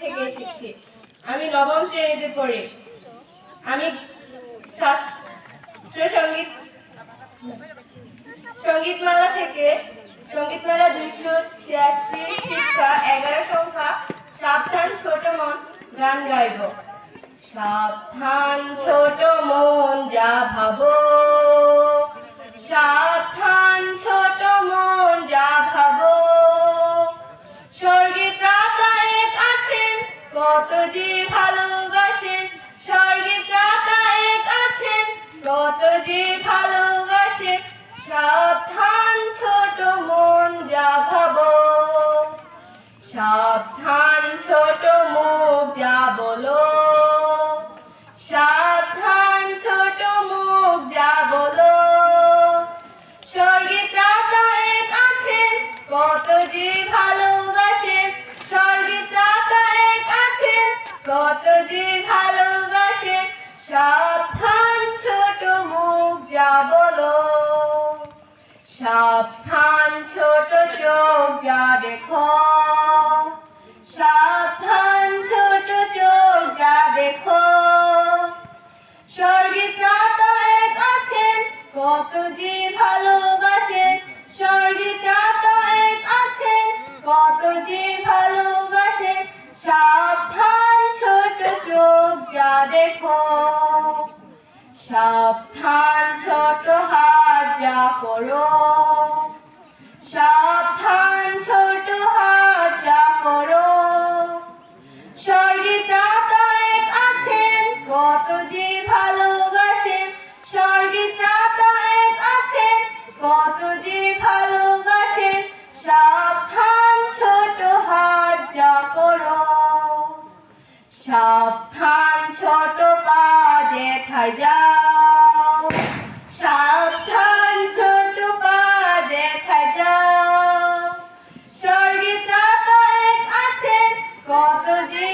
থেকে এসেছি। আমি নবম শ্রেণীতে পড়ি। আমি শাস্ত্রীয় সংগীত, সঙ্গীতমালা থেকে সঙ্গীতমালা দুইশো ছিয়াশি পৃষ্ঠা এগারো সংখ্যা সাবধান ছোট মন গান গাইব। সাবধান ছোট মন যা ভাবো, সাবধান ছোট কত যে ভালোবাসেন? স্বর্গে ত্রাতা এক আছেন। কত যে ভালোবাসেন? সাবধান ছোট মন, যা ভাবো। সাবধান ছোট মুখ, যা বলো। সাবধান ছোট মুখ, যা বলো। স্বর্গে ত্রাতা এক আছেন। কত যে ভালোবাসেন কত যে ভালোবাসেন সাবধান ছোট মুখ যা বলো। সাবধান ছোট চোখ যা দেখো। সাবধান ছোট চোখ যা দেখো। স্বর্গে ত্রাতা এক আছেন, কত যে ভালোবাসেন স্বর্গে ত্রাতা এক আছেন, কত যে ভালোবাসেন সাবধান চোখ যা দেখো, সাবধান ছোট হাত যা করো, সাবধান ছোট হাত যা করো। স্বর্গে ত্রাতা এক আছেন, কত যে ভালোবাসেন। স্বর্গে ত্রাতা এক আছেন, কত যে ভালোবাসেন সাবধান ছোট পাজে থাই যাও। সাবধান ছোট পাজে থাই যাও। স্বর্গে প্রাপ্ত এক আছে কত যে